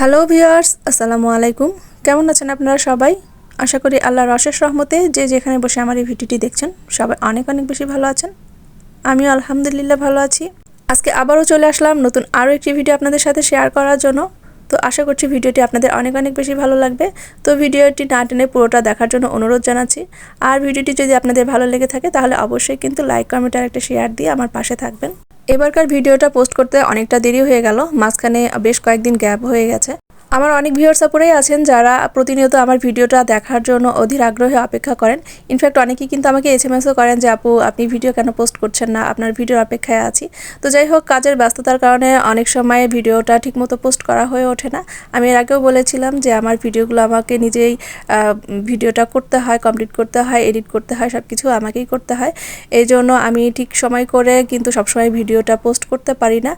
Hello viewers, আসসালামু আলাইকুম। কেমন আছেন আপনারা সবাই? আশা করি আল্লাহর অশেষ রহমতে যে যেখানে বসে আমার এই ভিডিওটি দেখছেন, সবাই অনেক অনেক বেশি ভালো আছেন। আমিও আলহামদুলিল্লাহ ভালো আছি। আজকে আবারও চলে আসলাম নতুন আরও একটি ভিডিও আপনাদের সাথে শেয়ার করার জন্য। তো আশা করছি ভিডিওটি আপনাদের অনেক অনেক বেশি ভালো লাগবে। তো ভিডিওটি না টেনে পুরোটা দেখার জন্য অনুরোধ জানাচ্ছি। আর ভিডিওটি যদি আপনাদের ভালো লেগে থাকে, তাহলে অবশ্যই কিন্তু লাইক, কমেন্ট আর একটা শেয়ার দিয়ে আমার পাশে থাকবেন। এবারকার ভিডিওটা পোস্ট করতে অনেকটা দেরি হয়ে গেল। মাঝখানে বেশ কয়েকদিন গ্যাপ হয়ে গেছে। আমার অনেক ভিউয়ার্স আপুরাই আছেন যারা প্রতিনিয়ত আমার ভিডিওটা দেখার জন্য অধীর আগ্রহে অপেক্ষা করেন। ইনফ্যাক্ট অনেকেই কিন্তু আমাকে এস এম এসও করেন যে, আপু, আপনি ভিডিও কেন পোস্ট করছেন না? আপনার ভিডিওর অপেক্ষায় আছি। তো যাই হোক, কাজের ব্যস্ততার কারণে অনেক সময় ভিডিওটা ঠিকমতো পোস্ট করা হয়ে ওঠে না। আমি এর আগেও বলেছিলাম যে, আমার ভিডিওগুলো আমাকে নিজেই ভিডিওটা করতে হয় কমপ্লিট করতে হয় এডিট করতে হয় সব কিছু আমাকেই করতে হয়। এই জন্য আমি ঠিক সময় করে কিন্তু সবসময় ভিডিওটা পোস্ট করতে পারি না।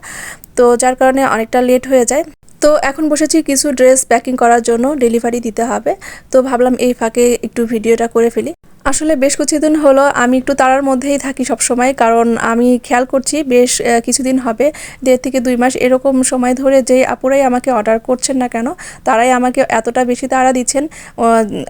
তো যার কারণে অনেকটা লেট হয়ে যায়। তো এখন বসেছি কিছু ড্রেস প্যাকিং করার জন্য ডেলিভারি দিতে হবে। তো ভাবলাম এই ফাঁকে একটু ভিডিওটা করে ফেলি। আসলে বেশ কিছুদিন হলো আমি একটু তারার মধ্যেই থাকি সব সময় কারণ আমি খেয়াল করছি বেশ কিছুদিন হবে, দেড় থেকে দুই মাস এরকম সময় ধরে যে আপুরাই আমাকে অর্ডার করছেন না কেন, তারাই আমাকে এতটা বেশি তাড়া দিচ্ছেন।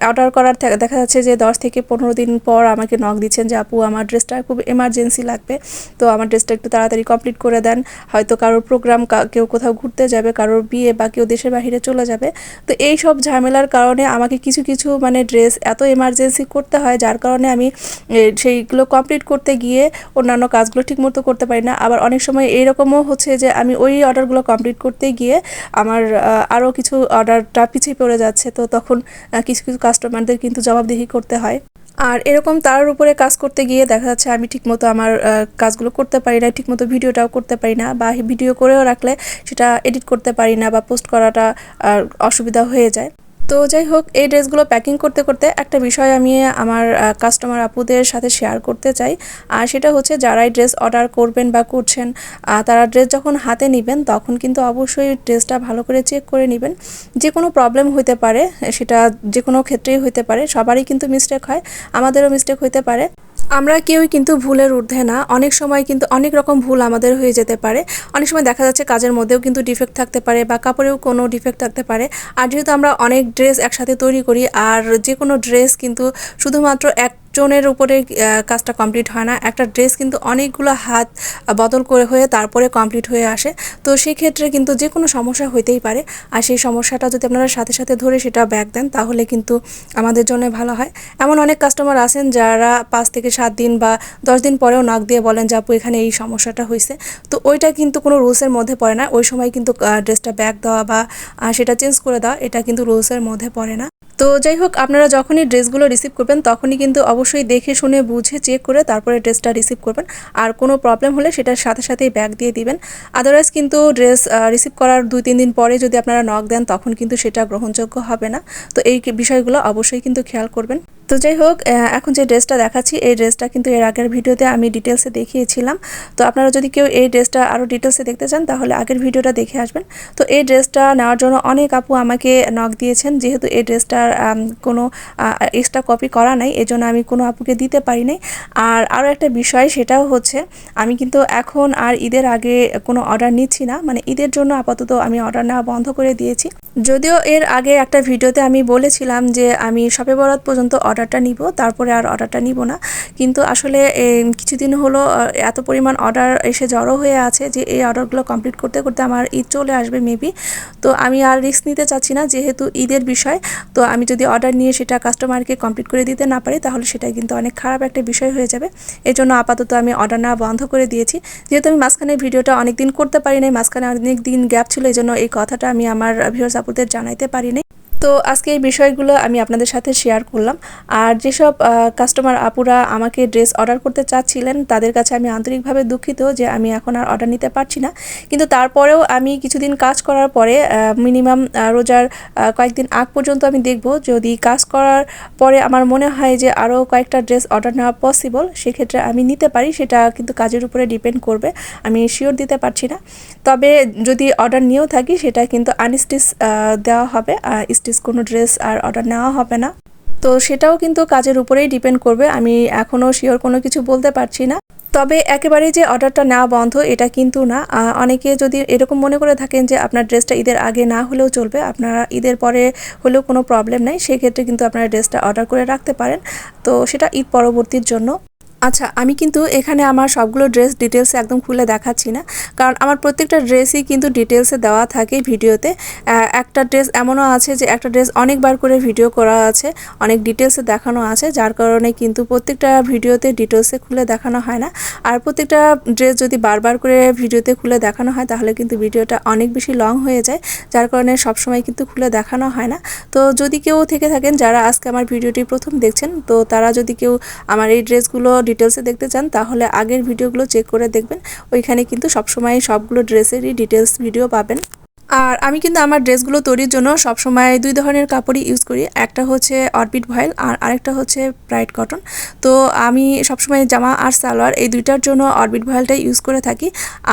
অর্ডার করার দেখা যাচ্ছে যে দশ থেকে পনেরো দিন পর আমাকে নক দিচ্ছেন যে, আপু, আমার ড্রেসটা খুব এমার্জেন্সি লাগবে, তো আমার ড্রেসটা একটু তাড়াতাড়ি কমপ্লিট করে দেন। হয়তো কারোর প্রোগ্রাম কেউ কোথাও ঘুরতে যাবে, কারোর বিয়ে বা কেউ দেশের বাইরে চলে যাবে। তো এই সব ঝামেলার কারণে আমাকে কিছু কিছু মানে ড্রেস এত এমার্জেন্সি করতে হয় যার কারণে আমি সেইগুলো কমপ্লিট করতে গিয়ে অন্যান্য কাজগুলো ঠিকমতো করতে পারি না। আবার অনেক সময় এইরকমও হচ্ছে যে, আমি ওই অর্ডারগুলো কমপ্লিট করতে গিয়ে আমার আরও কিছু অর্ডারটা পিছিয়ে পড়ে যাচ্ছে। তো তখন কিছু কিছু কাস্টমারদের কিন্তু জবাবদিহি করতে হয়। আর এরকম তার উপরে কাজ করতে গিয়ে দেখা যাচ্ছে আমি ঠিকমতো আমার কাজগুলো করতে পারি না, ঠিকমতো ভিডিওটাও করতে পারি না বা ভিডিও করেও রাখলে সেটা এডিট করতে পারি না বা পোস্ট করাটা অসুবিধা হয়ে যায়। তো যাই হোক, এই ড্রেসগুলো প্যাকিং করতে করতে একটা বিষয় আমি, আমার কাস্টমার আপুদের সাথে শেয়ার করতে চাই। আর সেটা হচ্ছে যারাই ড্রেস অর্ডার করবেন বা করছেন তারা ড্রেস যখন হাতে নেবেন, তখন কিন্তু অবশ্যই ড্রেসটা ভালো করে চেক করে নেবেন। যে কোনো প্রবলেম হইতে পারে, সেটা যে কোনো ক্ষেত্রেই হইতে পারে, সবারই কিন্তু মিস্টেক হয়, আমাদেরও মিস্টেক হইতে পারে। আমরা কেউই কিন্তু ভুলের ঊর্ধ্বে না। অনেক সময় কিন্তু অনেক রকম ভুল আমাদের হয়ে যেতে পারে। অনেক সময় দেখা যাচ্ছে কাজের মধ্যেও কিন্তু ডিফেক্ট থাকতে পারে বা কাপড়েও কোনো ডিফেক্ট থাকতে পারে। আর যেহেতু আমরা অনেক ড্রেস একসাথে তৈরি করি, আর যে কোনো ড্রেস কিন্তু শুধুমাত্র একজনের উপরে কাজটা কমপ্লিট হয় না। একটা ড্রেস কিন্তু অনেকগুলো হাত বদল করে হয়ে তারপরে কমপ্লিট হয়ে আসে। তো সেই ক্ষেত্রে কিন্তু যে কোনো সমস্যা হইতেই পারে। আর সেই সমস্যাটা যদি আপনারা সাথে সাথে ধরে সেটা ব্যাক দেন, তাহলে কিন্তু আমাদের জন্য ভালো হয়। এমন অনেক কাস্টমার আছেন যারা পাঁচ থেকে সাত দিন বা দশ দিন পরেও নাক দিয়ে বলেন যে, আপু, এখানে এই সমস্যাটা হয়েছে তো ওইটা কিন্তু কোনো রুলসের মধ্যে পড়ে না। ওই সময় কিন্তু ড্রেসটা ব্যাক দেওয়া বা সেটা চেঞ্জ করে দেওয়া, এটা কিন্তু রুলসের মধ্যে পড়ে না। তো যাই হোক, আপনারা যখনই ড্রেসগুলো রিসিভ করবেন, তখনই কিন্তু অবশ্যই দেখে শুনে বুঝে চেক করে তারপরে ড্রেসটা রিসিভ করবেন। আর কোনো প্রবলেম হলে সেটার সাথে সাথেই ব্যাগ দিয়ে দিবেন। আদারওয়াইজ কিন্তু ড্রেস রিসিভ করার দুই, তিন দিন পরে যদি আপনারা নক দেন, তখন কিন্তু সেটা গ্রহণযোগ্য হবে না। তো এই বিষয়গুলো অবশ্যই কিন্তু খেয়াল করবেন। তো যাই হোক এখন যে ড্রেসটা দেখাচ্ছি, এই ড্রেসটা কিন্তু এর আগের ভিডিওতে আমি ডিটেলসে দেখিয়েছিলাম। তো আপনারা যদি কেউ এই ড্রেসটা আরও ডিটেলসে দেখতে চান, তাহলে আগের ভিডিওটা দেখে আসবেন। তো এই ড্রেসটা নেওয়ার জন্য অনেক আপু আমাকে নক দিয়েছেন, যেহেতু এই ড্রেসটার কোনো এক্সট্রা কপি করা নাই, এজন্য আমি কোনো আপুকে দিতে পারি নাই। আর আরও একটা বিষয়, সেটাও হচ্ছে, আমি কিন্তু এখন আর ঈদের আগে কোনো অর্ডার নিচ্ছি না। মানে ঈদের জন্য আপাতত আমি অর্ডার নেওয়া বন্ধ করে দিয়েছি। যদিও এর আগে একটা ভিডিওতে আমি বলেছিলাম যে, আমি সবে বরাত পর্যন্ত অর্ডারটা নিব, তারপরে আর অর্ডারটা নিব না। কিন্তু আসলে কিছুদিন হলো এত পরিমাণ অর্ডার এসে জড়ো হয়ে আছে যে, এই অর্ডারগুলো কমপ্লিট করতে করতে আমার ঈদ চলে আসবে মেবি তো আমি আর রিস্ক নিতে চাচ্ছি না, যেহেতু ঈদের বিষয়, তো আমি যদি অর্ডার নিয়ে সেটা কাস্টমারকে কমপ্লিট করে দিতে না পারি, তাহলে সেটা কিন্তু অনেক খারাপ একটা বিষয় হয়ে যাবে। এই জন্য আপাতত আমি অর্ডার নেওয়া বন্ধ করে দিয়েছি। যেহেতু আমি মাঝখানে ভিডিওটা অনেক দিন করতে পারি নাই, মাঝখানে অনেক দিন গ্যাপ ছিল এই জন্য এই কথাটা আমি আমার ভিউয়ার্স আপুদের জানাইতে পারি নাই। তো আজকে এই বিষয়গুলো আমি আপনাদের সাথে শেয়ার করলাম। আর যেসব কাস্টমার আপুরা আমাকে ড্রেস অর্ডার করতে চাচ্ছিলেন, তাদের কাছে আমি আন্তরিকভাবে দুঃখিত যে আমি এখন আর অর্ডার নিতে পারছি না। কিন্তু তারপরেও আমি কিছুদিন কাজ করার পরে মিনিমাম রোজার কয়েকদিন আগ পর্যন্ত আমি দেখব যদি কাজ করার পরে আমার মনে হয় যে আরও কয়েকটা ড্রেস অর্ডার নেওয়া পসিবল সেক্ষেত্রে আমি নিতে পারি, সেটা কিন্তু কাজের উপরে ডিপেন্ড করবে। আমি শিওর দিতে পারছি না। তবে যদি অর্ডার নিয়েও থাকি, সেটা কিন্তু আনস্টিচ দেওয়া হবে স্টিচ কোনো ড্রেস আর অর্ডার নেওয়া হবে না। তো সেটাও কিন্তু কাজের উপরেই ডিপেন্ড করবে। আমি এখনও শিওর কোনো কিছু বলতে পারছি না। তবে একেবারে যে অর্ডারটা নেওয়া বন্ধ, এটা কিন্তু না। অনেকে যদি এরকম মনে করে থাকেন যে আপনার ড্রেসটা ঈদের আগে না হলেও চলবে, আপনারা ঈদের পরে হলেও কোনো প্রবলেম নেই, সেক্ষেত্রে কিন্তু আপনারা ড্রেসটা অর্ডার করে রাখতে পারেন। তো সেটা ঈদ পরবর্তীর জন্য। আচ্ছা আমি কিন্তু এখানে আমার সবগুলো ড্রেস ডিটেলসে একদম খুলে দেখাচ্ছি না। কারণ আমার প্রত্যেকটা ড্রেসই কিন্তু ডিটেলসে দেওয়া থাকে ভিডিওতে। একটা ড্রেস এমনও আছে যে, একটা ড্রেস অনেকবার করে ভিডিও করা আছে, অনেক ডিটেলসে দেখানো আছে, যার কারণে কিন্তু প্রত্যেকটা ভিডিওতে ডিটেলসে খুলে দেখানো হয় না। আর প্রত্যেকটা ড্রেস যদি বারবার করে ভিডিওতে খুলে দেখানো হয়, তাহলে কিন্তু ভিডিওটা অনেক বেশি লং হয়ে যায়, যার কারণে সবসময় কিন্তু খুলে দেখানো হয় না। তো যদি কেউ থেকে থাকেন, যারা আজকে আমার ভিডিওটি প্রথম দেখছেন, তো তারা যদি কেউ আমার এই ড্রেসগুলো ডিটেলসে দেখতে চান, তাহলে আগের ভিডিওগুলো চেক করে দেখবেন। ওইখানে কিন্তু সবসময় সবগুলো ড্রেসেরই ডিটেলস ভিডিও পাবেন। আর আমি কিন্তু আমার ড্রেসগুলো তৈরির জন্য সবসময় দুই ধরনের কাপড়ই ইউজ করি, একটা হচ্ছে অরবিট ভয়েল আর আরেকটা হচ্ছে ব্রাইট কটন তো আমি সবসময় জামা আর সালোয়ার এই দুইটার জন্য অরবিট ভয়েলটাই ইউজ করে থাকি,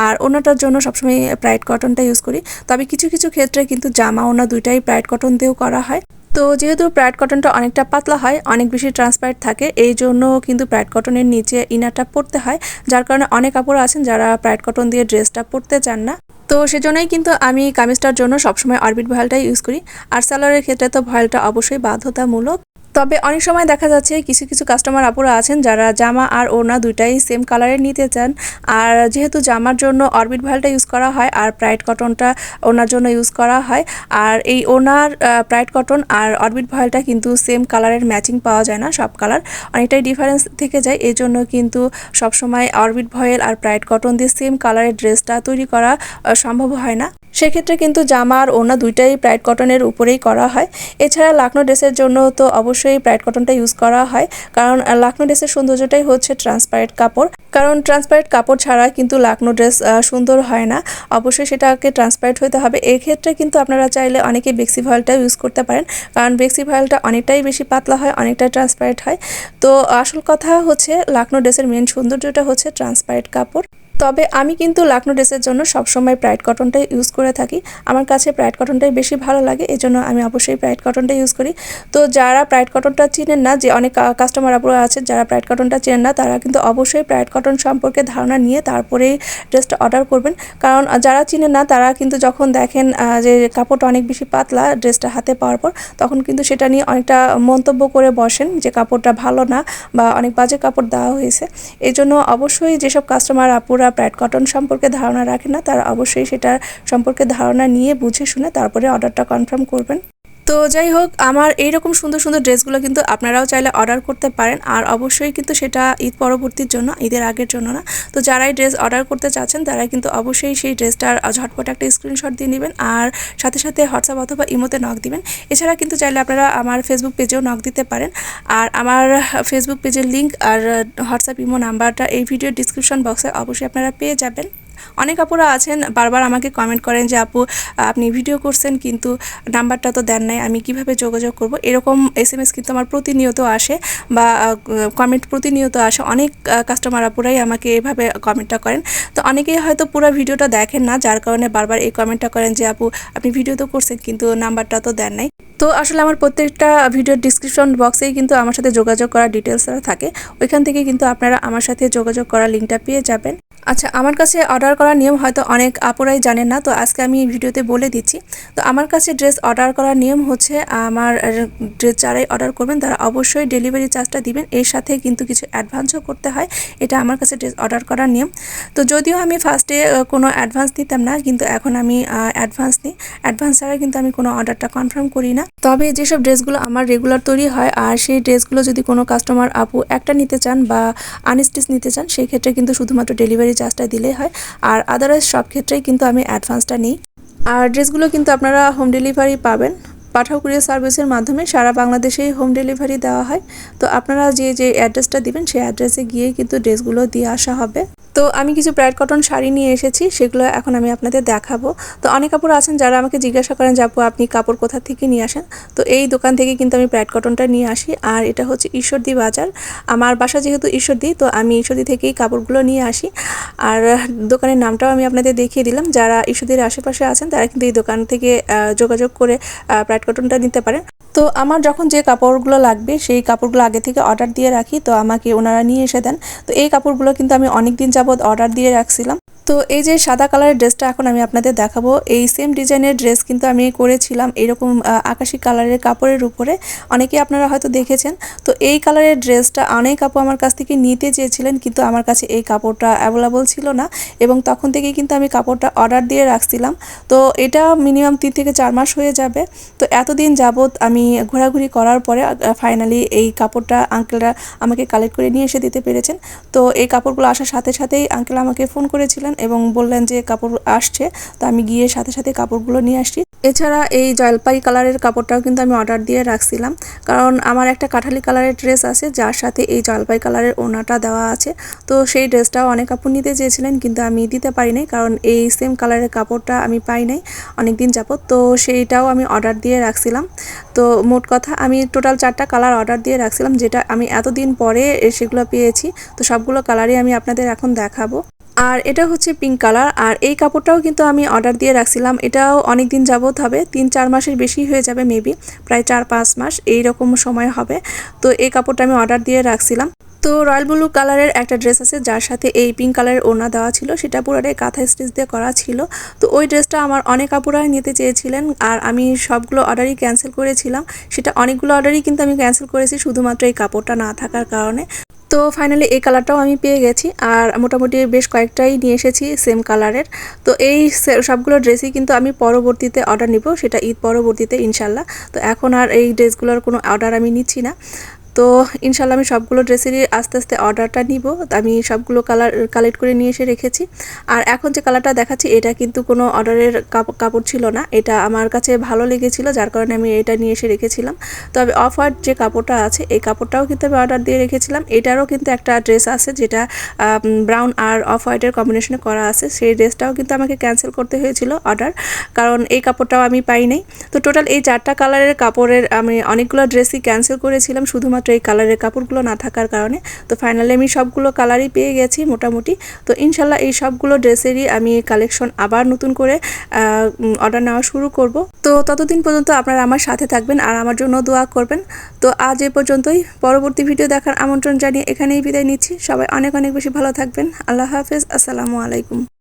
আর অন্যটার জন্য সবসময় ব্রাইট কটনটা ইউজ করি। তবে কিছু কিছু ক্ষেত্রে কিন্তু জামা ওনা দুইটাই ব্রাইট কটন দিয়েও করা হয়। তো যেহেতু প্যাড কটনটা অনেকটা পাতলা হয়, অনেক বেশি ট্রান্সপারেন্ট থাকে, এই জন্য কিন্তু প্যাড কটনের নিচে ইনারটা পরতে হয়, যার কারণে অনেক কাপড় আছেন যারা প্যাড কটন দিয়ে ড্রেসটা পরতে চান না। তো সেজন্যই কিন্তু আমি কামিজটার জন্য সবসময় অরবিট ভয়েলটাই ইউজ করি, আর সালোয়ারের ক্ষেত্রে তো ভয়েলটা অবশ্যই বাধ্যতামূলক। তবে অনেক সময় দেখা যাচ্ছে কিছু কিছু কাস্টমার আপুরা আছেন যারা জামা আর ওড়না দুইটাই সেম কালারের নিতে চান। আর যেহেতু জামার জন্য অরবিট ভয়েলটা ইউজ করা হয় আর প্রাইড কটনটা ওনার জন্য ইউজ করা হয়, আর এই ওনার প্রাইড কটন আর অরবিট ভয়েলটা কিন্তু সেম কালারের ম্যাচিং পাওয়া যায় না, সব কালার অনেকটাই ডিফারেন্স থেকে যায়, এই জন্য কিন্তু সবসময় অরবিট ভয়েল আর প্রাইড কটন দিয়ে সেম কালারের ড্রেসটা তৈরি করা সম্ভব হয় না। সেক্ষেত্রে কিন্তু জামা আর ওনা দুইটাই প্রাইড কটনের উপরেই করা হয়। এছাড়া লাকনো ড্রেসের জন্য তো অবশ্যই প্রাইড কটনটা ইউজ করা হয়। কারণ লাকনো ড্রেসের সৌন্দর্যটাই হচ্ছে ট্রান্সপারেন্ট কাপড়। কারণ ট্রান্সপারেন্ট কাপড় ছাড়া কিন্তু লাকনো ড্রেস সুন্দর হয় না। অবশ্যই সেটাকে ট্রান্সপারেন্ট হতে হবে। এক্ষেত্রে কিন্তু আপনারা চাইলে অনেকে বেক্সি ভয়েলটা ইউজ করতে পারেন। কারণ, বেক্সি ভয়েলটা অনেকটাই বেশি পাতলা হয় অনেকটাই ট্রান্সপারেন্ট হয়। তো আসল কথা হচ্ছে লাকনো ড্রেসের মেন সৌন্দর্যটা হচ্ছে ট্রান্সপারেন্ট কাপড়। তবে আমি কিন্তু লাকনো ড্রেসের জন্য সবসময় প্রাইড কটনটাই ইউজ করে থাকি। আমার কাছে প্রাইড কটনটাই বেশি ভালো লাগে এই জন্য আমি অবশ্যই প্রাইড কটনটা ইউজ করি। তো যারা প্রাইড কটনটা চিনেন না, যে অনেক কাস্টমার আপুরা আছেন যারা প্রাইড কটনটা চেনেন না, তারা কিন্তু অবশ্যই প্রাইড কটন সম্পর্কে ধারণা নিয়ে তারপরেই ড্রেসটা অর্ডার করবেন। কারণ যারা চিনেন না, তারা কিন্তু যখন দেখেন যে কাপড়টা অনেক বেশি পাতলা ড্রেসটা হাতে পাওয়ার পর, তখন কিন্তু সেটা নিয়ে অনেকটা মন্তব্য করে বসেন যে কাপড়টা ভালো না বা অনেক বাজে কাপড় দেওয়া হয়েছে। এই জন্য অবশ্যই যেসব কাস্টমার আপুরা প্রাইড কটন সম্পর্কে ধারণা রাখে না, তারা অবশ্যই সেটা সম্পর্কে ধারণা নিয়ে বুঝে শুনে তারপরে অর্ডারটা কনফার্ম করবেন। তো যাই হোক, আমার এইরকম সুন্দর সুন্দর ড্রেসগুলো কিন্তু আপনারাও চাইলে অর্ডার করতে পারেন। আর অবশ্যই কিন্তু সেটা ঈদ পরবর্তীর জন্য, ঈদের আগের জন্য না। তো যারাই ড্রেস অর্ডার করতে চাচ্ছেন, তারা কিন্তু অবশ্যই সেই ড্রেসটার ঝটপট একটা স্ক্রিনশট দিয়ে নেবেন আর সাথে সাথে হোয়াটসঅ্যাপ অথবা ইমোতে নক দিবেন। এছাড়া কিন্তু চাইলে আপনারা আমার ফেসবুক পেজেও নক দিতে পারেন। আর আমার ফেসবুক পেজের লিঙ্ক আর হোয়াটসঅ্যাপ, ইমো নাম্বারটা এই ভিডিও ডিসক্রিপশন বক্সে অবশ্যই আপনারা পেয়ে যাবেন। অনেক আপুরা আছেন, বারবার আমাকে কমেন্ট করেন যে, আপু, আপনি ভিডিও করছেন কিন্তু নাম্বারটা তো দেন নাই, আমি কীভাবে যোগাযোগ করব? এরকম এস এম এস কিন্তু আমার প্রতিনিয়ত আসে বা কমেন্ট প্রতিনিয়ত আসে। অনেক কাস্টমার আপুরাই আমাকে এভাবে কমেন্টটা করেন। তো অনেকেই হয়তো পুরো ভিডিওটা দেখেন না, যার কারণে বারবার এই কমেন্টটা করেন যে, আপু, আপনি ভিডিও তো করছেন কিন্তু নাম্বারটা তো দেন নাই। তো আসলে আমার প্রত্যেকটা ভিডিওর ডিসক্রিপশন বক্সেই কিন্তু আমার সাথে যোগাযোগ করার ডিটেলসরা থাকে। ওইখান থেকে কিন্তু আপনারা আমার সাথে যোগাযোগ করার লিঙ্কটা পেয়ে যাবেন। আচ্ছা আমার কাছে অর্ডার করার নিয়ম হয়তো অনেক আপুরাই জানেন না, তো আজকে আমি ভিডিওতে বলে দিচ্ছি। তো আমার কাছে ড্রেস অর্ডার করার নিয়ম হচ্ছে, আমার ড্রেস যারাই অর্ডার করবেন, তারা অবশ্যই ডেলিভারি চার্জটা দিবেন। এর সাথে কিন্তু কিছু অ্যাডভান্সও করতে হয়, এটা আমার কাছে ড্রেস অর্ডার করার নিয়ম। তো যদিও আমি ফার্স্টে কোনো অ্যাডভান্স দিতাম না, কিন্তু এখন আমি অ্যাডভান্স নিই। অ্যাডভান্স ছাড়া কিন্তু আমি কোনো অর্ডারটা কনফার্ম করি না। তবে যেসব ড্রেসগুলো আমার রেগুলার তৈরি হয়, আর সেই ড্রেসগুলো যদি কোনো কাস্টমার আপু একটা নিতে চান বা আনস্টিচ নিতে চান, সেই ক্ষেত্রে কিন্তু শুধুমাত্র ডেলিভারি চার্জটা দিলেই হয়। আর আদারওয়াইজ সব ক্ষেত্রেই কিন্তু আমি অ্যাডভান্সটা নিই। আর ড্রেসগুলো কিন্তু আপনারা হোম ডেলিভারি পাবেন। পাঠাও কুরিয়ার সার্ভিসের মাধ্যমে সারা বাংলাদেশেই হোম ডেলিভারি দেওয়া হয়। তো আপনারা যে যে অ্যাড্রেসটা দিবেন, সেই অ্যাড্রেসে গিয়ে কিন্তু ড্রেসগুলো দিয়ে আসা হবে। তো আমি কিছু ব্রাইড কটন শাড়ি নিয়ে এসেছি, সেগুলো এখন আমি আপনাদের দেখাবো। তো অনেক কাপড় আছেন যারা আমাকে জিজ্ঞাসা করেন যে আপু, আপনি কাপড় কোথা থেকে নিয়ে আসেন? তো এই দোকান থেকে কিন্তু আমি ব্রাইড কটনটা নিয়ে আসি। আর এটা হচ্ছে ঈশ্বরদী বাজার। আমার বাসা যেহেতু ঈশ্বরদী, তো আমি ঈশ্বরদী থেকেই কাপড়গুলো নিয়ে আসি। আর দোকানের নামটাও আমি আপনাদের দেখিয়ে দিলাম। যারা ঈশ্বরদীর আশেপাশে আছেন, তারা কিন্তু এই দোকান থেকে যোগাযোগ করে ব্রাইড কটনটা নিতে পারেন। তো আমার যখন যে কাপড়গুলো লাগবে, সেই কাপড়গুলো আগে থেকে অর্ডার দিয়ে রাখি। তো আমাকে ওনারা নিয়ে এসে দেন। তো এই কাপড়গুলো কিন্তু আমি অনেক দিন যাবৎ অর্ডার দিয়ে রাখছিলাম। তো এই যে সাদা কালারের ড্রেসটা এখন আমি আপনাদের দেখাবো। এই সেম ডিজাইনের ড্রেস কিন্তু আমি করেছিলাম এরকম আকাশি কালারের কাপড়ের উপরে। অনেকেই আপনারা হয়তো দেখেছেন। তো এই কালারের ড্রেসটা অনেক আপু আমার কাছ থেকে নিতে চেয়েছিলেন, কিন্তু আমার কাছে এই কাপড়টা অ্যাভেলেবল ছিল না এবং তখন থেকেই কিন্তু আমি কাপড়টা অর্ডার দিয়ে রাখছিলাম। তো এটা মিনিমাম তিন থেকে চার মাস হয়ে যাবে। তো এতদিন যাবৎ আমি ঘোরাঘুরি করার পরে ফাইনালি এই কাপড়টা আঙ্কেলরা আমাকে কালেক্ট করে নিয়ে এসে দিতে পেরেছেন। তো এই কাপড়গুলো আসার সাথে সাথেই আঙ্কেল আমাকে ফোন করেছিলেন এবং বললেন যে কাপড় আসছে, তো আমি গিয়ে সাথে সাথে কাপড়গুলো নিয়ে আসছি। এছাড়া এই জলপাই কালারের কাপড়টাও কিন্তু আমি অর্ডার দিয়ে রাখছিলাম। কারণ আমার একটা কাঠালি কালারের ড্রেস আছে, যার সাথে এই জলপাই কালারের ওনাটা দেওয়া আছে। তো সেই ড্রেসটাও অনেক কাপড় নিতে চেয়েছিলেন, কিন্তু আমি দিতে পারি নাই, কারণ এই সেম কালারের কাপড়টা আমি পাই নাই অনেক দিন যাবত তো সেইটাও আমি অর্ডার দিয়ে রাখছিলাম। তো মোট কথা, আমি টোটাল চারটা কালার অর্ডার দিয়ে রাখছিলাম, যেটা আমি এতদিন পরে সেগুলো পেয়েছি। তো সবগুলো কালারই আমি আপনাদের এখন দেখাবো। আর এটা হচ্ছে পিঙ্ক কালার আর এই কাপড়টাও কিন্তু আমি অর্ডার দিয়ে রাখছিলাম। এটাও অনেক দিন যাবত হবে, তিন চার মাসের বেশি হয়ে যাবে মেবি প্রায় চার পাঁচ মাস, এই রকম সময় হবে। তো এই কাপড়টা আমি অর্ডার দিয়ে রাখছিলাম। তো রয়্যাল ব্লু কালারের একটা ড্রেস আছে, যার সাথে এই পিঙ্ক কালারের ওড়না দেওয়া ছিল, সেটা পুরোটাই কাঁথা স্টিচ দিয়ে করা ছিল। তো ওই ড্রেসটা আমার অনেক আপুরা নিতে চেয়েছিলেন, আর আমি সবগুলো অর্ডারই ক্যান্সেল করেছিলাম। সেটা অনেকগুলো অর্ডারই কিন্তু আমি ক্যান্সেল করেছি, শুধুমাত্র এই কাপড়টা না থাকার কারণে। তো ফাইনালি এই কালারটাও আমি পেয়ে গেছি আর মোটামুটি বেশ কয়েকটাই নিয়ে এসেছি সেম কালারের তো এই সবগুলো ড্রেসই কিন্তু আমি পরবর্তীতে অর্ডার নিব, সেটা ঈদ পরবর্তীতে ইনশাল্লাহ। তো এখন আর এই ড্রেসগুলোর কোনো অর্ডার আমি নিচ্ছি না। তো ইনশাল্লাহ আমি সবগুলো ড্রেসেরই আস্তে আস্তে অর্ডারটা নিব। আমি সবগুলো কালার কালেক্ট করে নিয়ে এসে রেখেছি। আর এখন যে কালারটা দেখাচ্ছি, এটা কিন্তু কোনো অর্ডারের কাপ- কাপড় ছিল না। এটা আমার কাছে ভালো লেগেছিল, যার কারণে আমি এটা নিয়ে এসে রেখেছিলাম। তবে অফ হোয়াইট যে কাপড়টা আছে, এই কাপড়টাও কিন্তু আমি অর্ডার দিয়ে রেখেছিলাম। এটারও কিন্তু একটা ড্রেস আছে, যেটা ব্রাউন আর অফ হোয়াইটের কম্বিনেশনে করা আছে। সেই ড্রেসটাও কিন্তু আমাকে ক্যান্সেল করতে হয়েছিল অর্ডার কারণ এই কাপড়টাও আমি পাই নাই তো টোটাল এই চারটা কালারের কাপড়ের আমি অনেকগুলো ড্রেসই ক্যান্সেল করেছিলাম। শুধুমাত্র এই কালারের কাপড়গুলো না থাকার কারণে। তো ফাইনালি আমি সবগুলো কালারই পেয়ে গেছি মোটামুটি। তো ইনশাল্লাহ এই সবগুলো ড্রেসেরই আমি কালেকশন আবার নতুন করে অর্ডার নেওয়া শুরু করব। তো ততদিন পর্যন্ত আপনারা আমার সাথে থাকবেন আর আমার জন্য দোয়া করবেন। তো আজ এ পর্যন্তই। পরবর্তী ভিডিও দেখার আমন্ত্রণ জানিয়ে এখানেই বিদায় নিচ্ছি। সবাই অনেক অনেক বেশি ভালো থাকবেন। আল্লাহ হাফেজ। আসসালামু আলাইকুম।